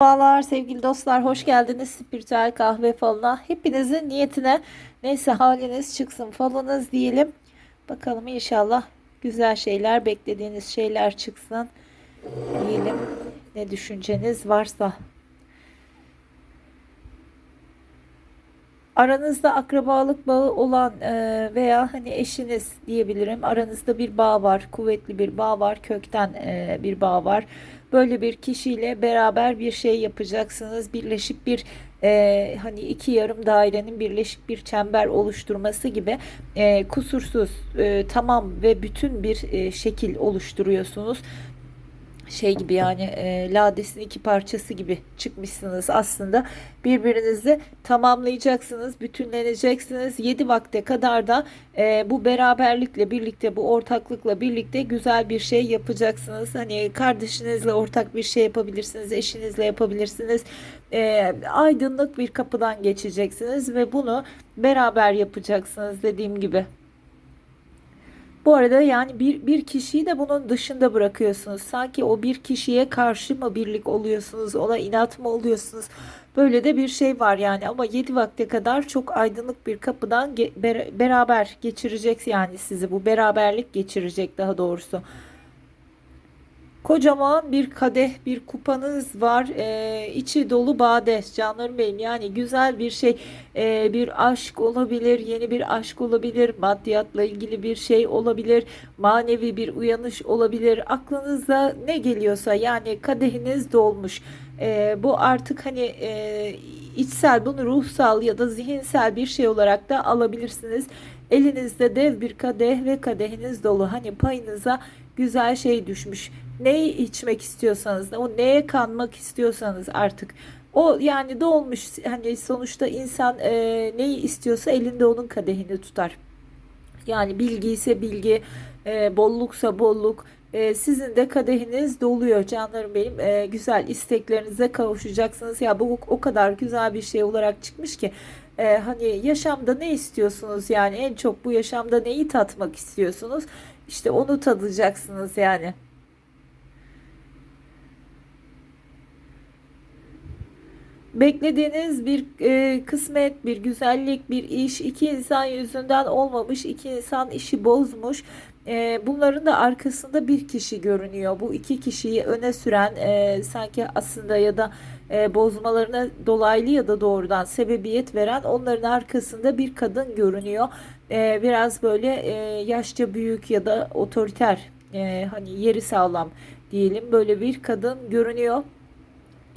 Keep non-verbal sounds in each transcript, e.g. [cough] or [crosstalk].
Merhabalar sevgili dostlar, hoş geldiniz Spiritüel Kahve Falı'na. Hepinizin niyetine neyse haliniz çıksın falınız diyelim. Bakalım inşallah güzel şeyler, beklediğiniz şeyler çıksın diyelim. Ne düşünceniz varsa. Aranızda akrabalık bağı olan e, veya hani eşiniz diyebilirim. Aranızda bir bağ var, kuvvetli bir bağ var, kökten e, bir bağ var. Böyle bir kişiyle beraber bir şey yapacaksınız. Birleşip bir e, hani iki yarım dairenin birleşik bir çember oluşturması gibi e, kusursuz, e, tamam ve bütün bir e, şekil oluşturuyorsunuz şey gibi yani e, ladesin iki parçası gibi çıkmışsınız aslında. Birbirinizi tamamlayacaksınız bütünleneceksiniz. 7 vakte kadar da e, bu beraberlikle birlikte bu ortaklıkla birlikte güzel bir şey yapacaksınız. Hani kardeşinizle ortak bir şey yapabilirsiniz eşinizle yapabilirsiniz. E, aydınlık bir kapıdan geçeceksiniz ve bunu beraber yapacaksınız dediğim gibi. Bu arada yani bir, bir kişiyi de bunun dışında bırakıyorsunuz. Sanki o bir kişiye karşı mı birlik oluyorsunuz, ona inat mı oluyorsunuz? Böyle de bir şey var yani ama 7 vakte kadar çok aydınlık bir kapıdan ge- ber- beraber geçirecek yani sizi bu beraberlik geçirecek daha doğrusu. Kocaman bir kadeh, bir kupanız var. Ee, içi dolu bade canlarım benim. Yani güzel bir şey, Ee, bir aşk olabilir, yeni bir aşk olabilir, maddiyatla ilgili bir şey olabilir, manevi bir uyanış olabilir. Aklınıza ne geliyorsa yani kadehiniz dolmuş. Ee, bu artık hani e, içsel, bunu ruhsal ya da zihinsel bir şey olarak da alabilirsiniz. Elinizde dev bir kadeh ve kadehiniz dolu. Hani payınıza güzel şey düşmüş. Neyi içmek istiyorsanız, o neye kanmak istiyorsanız artık o yani dolmuş hani sonuçta insan e, neyi istiyorsa elinde onun kadehini tutar. Yani bilgi ise bilgi, e, bolluksa bolluk. E, sizin de kadehiniz doluyor canlarım benim. E, güzel isteklerinize kavuşacaksınız. Ya bu o kadar güzel bir şey olarak çıkmış ki. E, hani yaşamda ne istiyorsunuz yani en çok bu yaşamda neyi tatmak istiyorsunuz? İşte onu tadacaksınız yani. Beklediğiniz bir e, kısmet, bir güzellik, bir iş, iki insan yüzünden olmamış, iki insan işi bozmuş. E, bunların da arkasında bir kişi görünüyor. Bu iki kişiyi öne süren e, sanki aslında ya da e, bozmalarına dolaylı ya da doğrudan sebebiyet veren onların arkasında bir kadın görünüyor. E, biraz böyle e, yaşça büyük ya da otoriter, e, hani yeri sağlam diyelim böyle bir kadın görünüyor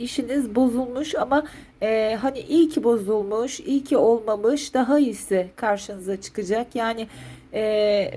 işiniz bozulmuş ama e, hani iyi ki bozulmuş, iyi ki olmamış, daha iyisi karşınıza çıkacak. Yani e,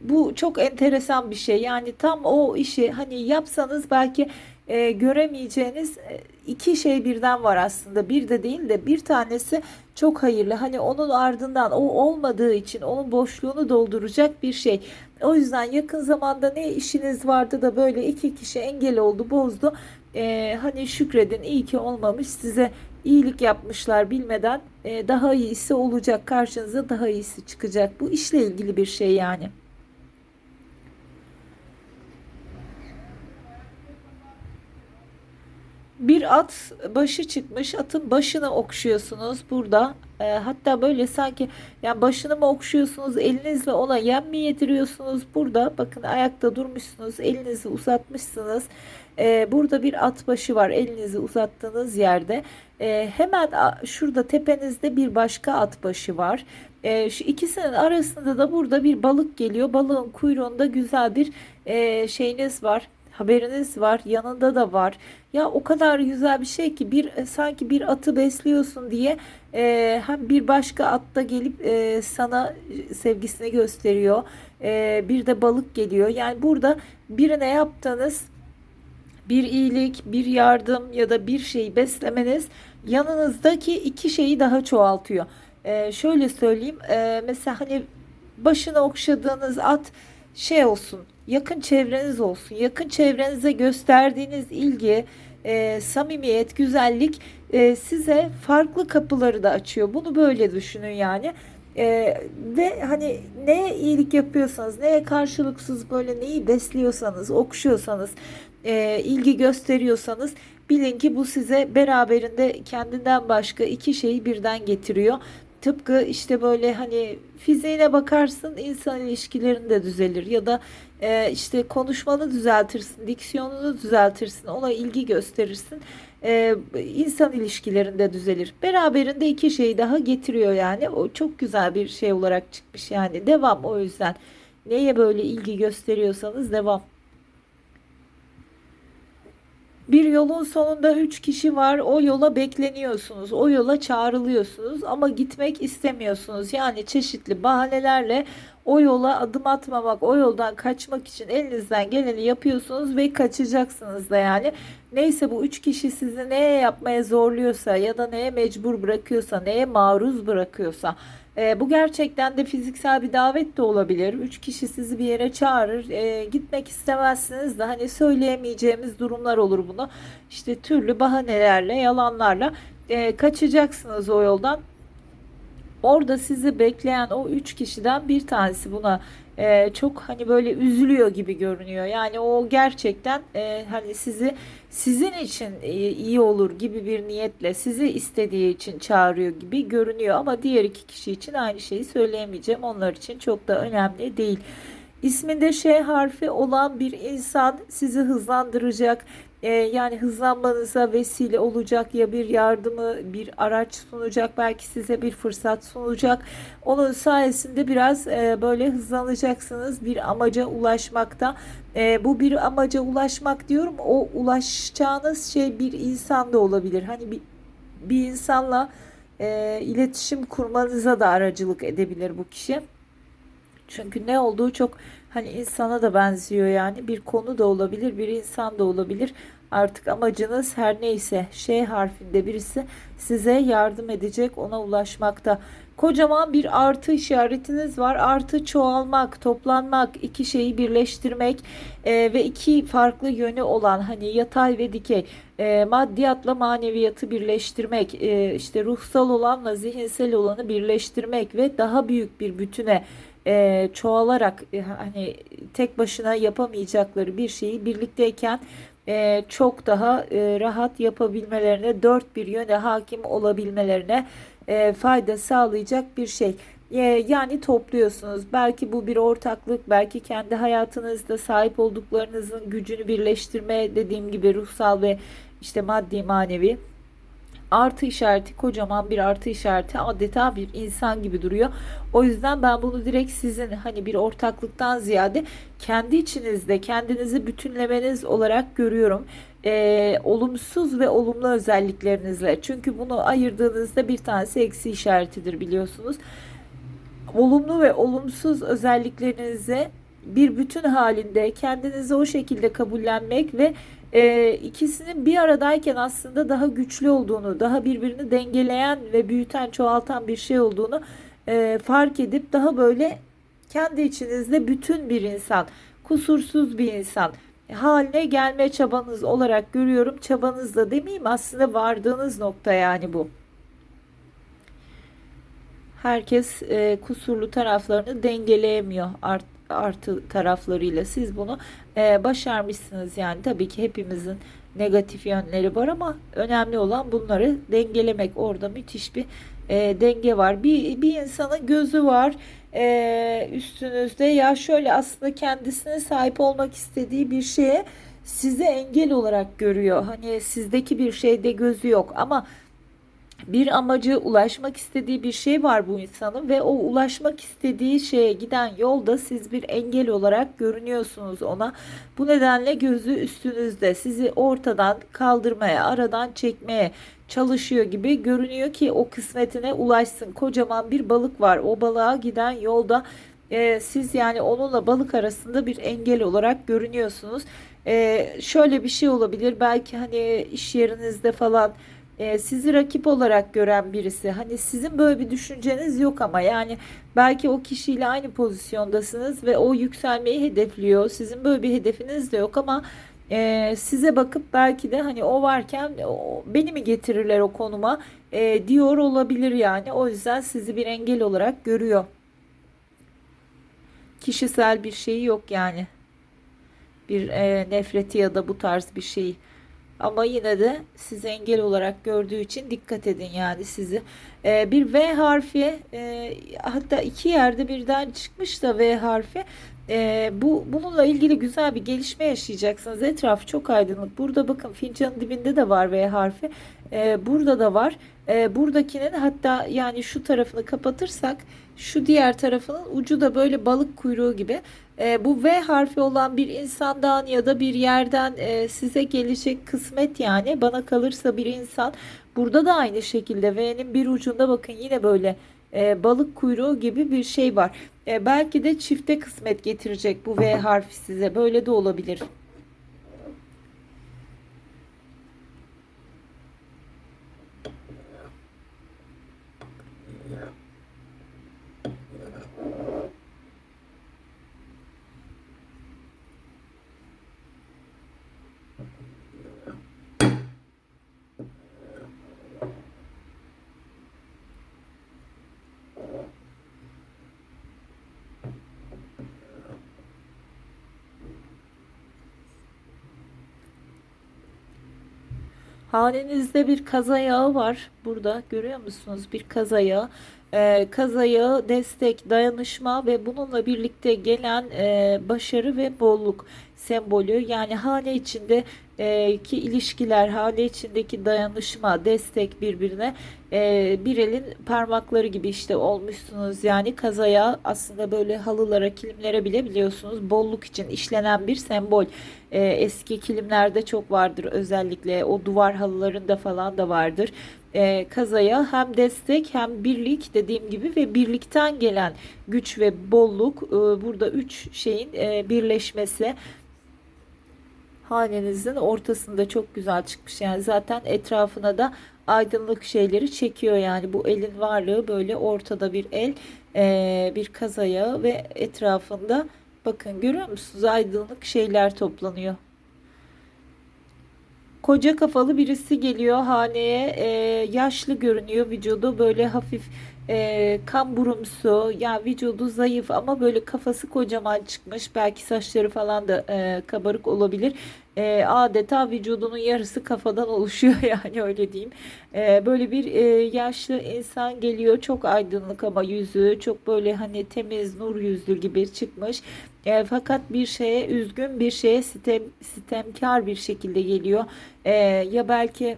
bu çok enteresan bir şey. Yani tam o işi hani yapsanız belki e, göremeyeceğiniz e, iki şey birden var aslında. Bir de değil de bir tanesi çok hayırlı. Hani onun ardından o olmadığı için onun boşluğunu dolduracak bir şey. O yüzden yakın zamanda ne işiniz vardı da böyle iki kişi engel oldu, bozdu. E, hani şükredin iyi ki olmamış size iyilik yapmışlar bilmeden e, daha iyisi olacak karşınıza daha iyisi çıkacak. Bu işle ilgili bir şey yani. Bir at başı çıkmış. Atın başını okşuyorsunuz burada. E, hatta böyle sanki yani başını mı okşuyorsunuz elinizle ona yem mi yediriyorsunuz burada. Bakın ayakta durmuşsunuz. Elinizi uzatmışsınız. E, burada bir at başı var. Elinizi uzattığınız yerde. E, hemen şurada tepenizde bir başka at başı var. E, şu ikisinin arasında da burada bir balık geliyor. Balığın kuyruğunda güzel bir e, şeyiniz var haberiniz var yanında da var. Ya o kadar güzel bir şey ki bir e, sanki bir atı besliyorsun diye e, hem bir başka at da gelip e, sana sevgisini gösteriyor. E, bir de balık geliyor. Yani burada birine yaptığınız bir iyilik, bir yardım ya da bir şeyi beslemeniz yanınızdaki iki şeyi daha çoğaltıyor. Ee, şöyle söyleyeyim, e, mesela hani başına okşadığınız at şey olsun, yakın çevreniz olsun. Yakın çevrenize gösterdiğiniz ilgi, e, samimiyet, güzellik e, size farklı kapıları da açıyor. Bunu böyle düşünün yani. E, ve hani neye iyilik yapıyorsanız, neye karşılıksız böyle neyi besliyorsanız, okşuyorsanız, e, ilgi gösteriyorsanız Bilin ki bu size beraberinde kendinden başka iki şeyi birden getiriyor. Tıpkı işte böyle hani fiziğine bakarsın insan ilişkilerin de düzelir ya da e, işte konuşmanı düzeltirsin, diksiyonunu düzeltirsin, ona ilgi gösterirsin. E, insan ilişkilerinde düzelir. Beraberinde iki şeyi daha getiriyor yani. O çok güzel bir şey olarak çıkmış yani. Devam o yüzden. Neye böyle ilgi gösteriyorsanız devam. Bir yolun sonunda üç kişi var. O yola bekleniyorsunuz. O yola çağrılıyorsunuz ama gitmek istemiyorsunuz. Yani çeşitli bahanelerle o yola adım atmamak, o yoldan kaçmak için elinizden geleni yapıyorsunuz ve kaçacaksınız da yani. Neyse bu üç kişi sizi neye yapmaya zorluyorsa ya da neye mecbur bırakıyorsa, neye maruz bırakıyorsa e, bu gerçekten de fiziksel bir davet de olabilir. Üç kişi sizi bir yere çağırır. E, gitmek istemezsiniz de hani söyleyemeyeceğimiz durumlar olur bunu. İşte türlü bahanelerle, yalanlarla e, kaçacaksınız o yoldan. Orada sizi bekleyen o üç kişiden bir tanesi buna e, çok hani böyle üzülüyor gibi görünüyor. Yani o gerçekten e, hani sizi sizin için e, iyi olur gibi bir niyetle sizi istediği için çağırıyor gibi görünüyor. Ama diğer iki kişi için aynı şeyi söyleyemeyeceğim. Onlar için çok da önemli değil. İsminde Ş harfi olan bir insan sizi hızlandıracak, e, yani hızlanmanıza vesile olacak ya bir yardımı, bir araç sunacak, belki size bir fırsat sunacak. Onun sayesinde biraz e, böyle hızlanacaksınız bir amaca ulaşmakta. E, bu bir amaca ulaşmak diyorum, o ulaşacağınız şey bir insan da olabilir. Hani bir, bir insanla e, iletişim kurmanıza da aracılık edebilir bu kişi. Çünkü ne olduğu çok hani insana da benziyor yani bir konu da olabilir bir insan da olabilir. Artık amacınız her neyse şey harfinde birisi size yardım edecek ona ulaşmakta. Kocaman bir artı işaretiniz var. Artı çoğalmak, toplanmak, iki şeyi birleştirmek e, ve iki farklı yönü olan hani yatay ve dikey e, maddiyatla maneviyatı birleştirmek, e, işte ruhsal olanla zihinsel olanı birleştirmek ve daha büyük bir bütüne e, çoğalarak e, hani tek başına yapamayacakları bir şeyi birlikteyken e, çok daha e, rahat yapabilmelerine, dört bir yöne hakim olabilmelerine e, fayda sağlayacak bir şey. E, yani topluyorsunuz. Belki bu bir ortaklık, belki kendi hayatınızda sahip olduklarınızın gücünü birleştirme dediğim gibi ruhsal ve işte maddi manevi artı işareti kocaman bir artı işareti adeta bir insan gibi duruyor. O yüzden ben bunu direkt sizin hani bir ortaklıktan ziyade kendi içinizde kendinizi bütünlemeniz olarak görüyorum. Ee, olumsuz ve olumlu özelliklerinizle. Çünkü bunu ayırdığınızda bir tanesi eksi işaretidir biliyorsunuz. Olumlu ve olumsuz özelliklerinizi bir bütün halinde kendinizi o şekilde kabullenmek ve e, ikisinin bir aradayken aslında daha güçlü olduğunu, daha birbirini dengeleyen ve büyüten, çoğaltan bir şey olduğunu e, fark edip daha böyle kendi içinizde bütün bir insan, kusursuz bir insan haline gelme çabanız olarak görüyorum. Çabanız da demeyeyim aslında vardığınız nokta yani bu. Herkes e, kusurlu taraflarını dengeleyemiyor art, artı taraflarıyla siz bunu e, başarmışsınız. Yani tabii ki hepimizin negatif yönleri var ama önemli olan bunları dengelemek. Orada müthiş bir e, denge var. Bir, bir insanın gözü var e, üstünüzde. Ya şöyle aslında kendisine sahip olmak istediği bir şeye size engel olarak görüyor. Hani sizdeki bir şeyde gözü yok ama bir amacı ulaşmak istediği bir şey var bu insanın ve o ulaşmak istediği şeye giden yolda siz bir engel olarak görünüyorsunuz ona. Bu nedenle gözü üstünüzde sizi ortadan kaldırmaya, aradan çekmeye çalışıyor gibi görünüyor ki o kısmetine ulaşsın. Kocaman bir balık var. O balığa giden yolda e, siz yani onunla balık arasında bir engel olarak görünüyorsunuz. E, şöyle bir şey olabilir. Belki hani iş yerinizde falan e, sizi rakip olarak gören birisi. Hani sizin böyle bir düşünceniz yok ama yani belki o kişiyle aynı pozisyondasınız ve o yükselmeyi hedefliyor. Sizin böyle bir hedefiniz de yok ama e, size bakıp belki de hani o varken o, beni mi getirirler o konuma e, diyor olabilir yani. O yüzden sizi bir engel olarak görüyor. Kişisel bir şeyi yok yani. Bir e, nefreti ya da bu tarz bir şeyi Ama yine de sizi engel olarak gördüğü için dikkat edin yani sizi. Ee, bir V harfi e, hatta iki yerde birden çıkmış da V harfi. Ee, bu bununla ilgili güzel bir gelişme yaşayacaksınız. Etraf çok aydınlık. Burada bakın fincanın dibinde de var V harfi. Ee, burada da var. Ee, buradakinin hatta yani şu tarafını kapatırsak şu diğer tarafının ucu da böyle balık kuyruğu gibi. Ee, bu V harfi olan bir insandan ya da bir yerden e, size gelecek kısmet yani bana kalırsa bir insan burada da aynı şekilde V'nin bir ucunda bakın yine böyle e, balık kuyruğu gibi bir şey var. E, belki de çifte kısmet getirecek bu V harfi size böyle de olabilir. Hanenizde bir kazayağı var. Burada görüyor musunuz? Bir kazayağı. Ee, kazayağı, destek, dayanışma ve bununla birlikte gelen e, başarı ve bolluk sembolü. Yani hane içinde e, ki ilişkiler, hane içindeki dayanışma, destek birbirine e, bir elin parmakları gibi işte olmuşsunuz. Yani kazaya aslında böyle halılara, kilimlere bile biliyorsunuz bolluk için işlenen bir sembol. E, eski kilimlerde çok vardır özellikle o duvar halılarında falan da vardır. E, kazaya hem destek hem birlik dediğim gibi ve birlikten gelen güç ve bolluk e, burada üç şeyin e, birleşmesi hanenizin ortasında çok güzel çıkmış. Yani zaten etrafına da aydınlık şeyleri çekiyor. Yani bu elin varlığı böyle ortada bir el, e, bir kazaya ve etrafında bakın görüyor musunuz aydınlık şeyler toplanıyor. Koca kafalı birisi geliyor haneye e, yaşlı görünüyor vücudu böyle hafif e, kamburumsu yani vücudu zayıf ama böyle kafası kocaman çıkmış belki saçları falan da e, kabarık olabilir. E, adeta vücudunun yarısı kafadan [laughs] oluşuyor yani öyle diyeyim. E, böyle bir e, yaşlı insan geliyor çok aydınlık ama yüzü çok böyle hani temiz nur yüzlü gibi çıkmış. E, fakat bir şeye üzgün bir şeye sitem, sitemkar bir şekilde geliyor. E, ya belki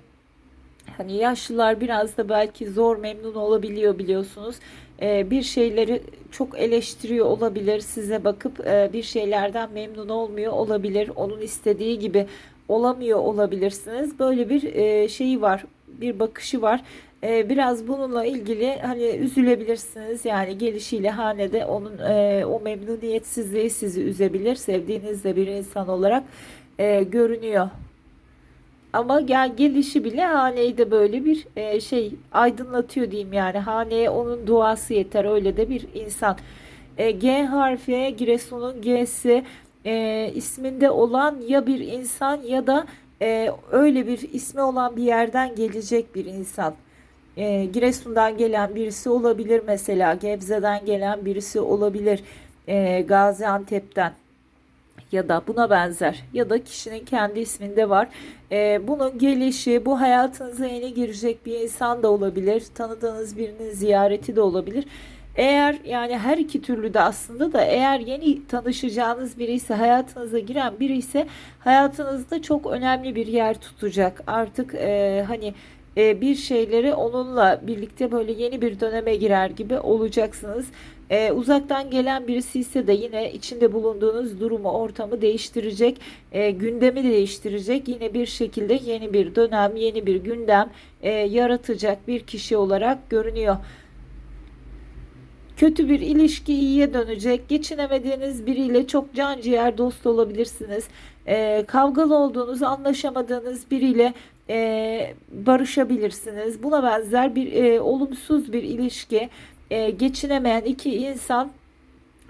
Hani yaşlılar biraz da belki zor memnun olabiliyor biliyorsunuz. Ee, bir şeyleri çok eleştiriyor olabilir. Size bakıp e, bir şeylerden memnun olmuyor olabilir. Onun istediği gibi olamıyor olabilirsiniz. Böyle bir e, şeyi var. Bir bakışı var. E, biraz bununla ilgili hani üzülebilirsiniz. Yani gelişiyle hanede onun e, o memnuniyetsizliği sizi üzebilir. Sevdiğiniz de bir insan olarak e, görünüyor. Ama gel gelişi bile haneyi de böyle bir e, şey aydınlatıyor diyeyim yani. Haneye onun duası yeter öyle de bir insan. E, G harfi Giresun'un G'si e, isminde olan ya bir insan ya da e, öyle bir ismi olan bir yerden gelecek bir insan. E, Giresun'dan gelen birisi olabilir mesela. Gebze'den gelen birisi olabilir. E, Gaziantep'ten ya da buna benzer ya da kişinin kendi isminde var. Ee, bunun gelişi, bu hayatınıza yeni girecek bir insan da olabilir. Tanıdığınız birinin ziyareti de olabilir. Eğer yani her iki türlü de aslında da eğer yeni tanışacağınız biri ise hayatınıza giren biri ise hayatınızda çok önemli bir yer tutacak. Artık e, hani e, bir şeyleri onunla birlikte böyle yeni bir döneme girer gibi olacaksınız. E, uzaktan gelen birisi ise de yine içinde bulunduğunuz durumu, ortamı değiştirecek, e, gündemi değiştirecek. Yine bir şekilde yeni bir dönem, yeni bir gündem e, yaratacak bir kişi olarak görünüyor. Kötü bir ilişki iyiye dönecek. Geçinemediğiniz biriyle çok can ciğer dost olabilirsiniz. E, kavgalı olduğunuz, anlaşamadığınız biriyle e, barışabilirsiniz. Buna benzer bir e, olumsuz bir ilişki, e, geçinemeyen iki insan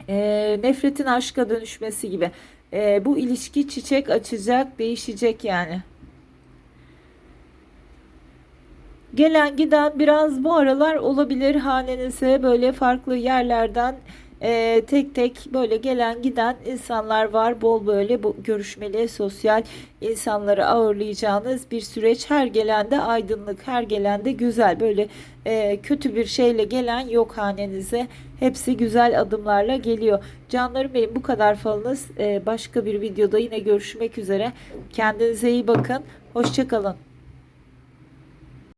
e, nefretin aşka dönüşmesi gibi. E, bu ilişki çiçek açacak, değişecek yani. Gelen giden biraz bu aralar olabilir hanenize böyle farklı yerlerden e, tek tek böyle gelen giden insanlar var. Bol böyle bu görüşmeli, sosyal insanları ağırlayacağınız bir süreç. Her gelende aydınlık, her gelende güzel. Böyle e, kötü bir şeyle gelen yok hanenize. Hepsi güzel adımlarla geliyor. Canlarım benim bu kadar falınız. E, başka bir videoda yine görüşmek üzere. Kendinize iyi bakın. Hoşçakalın.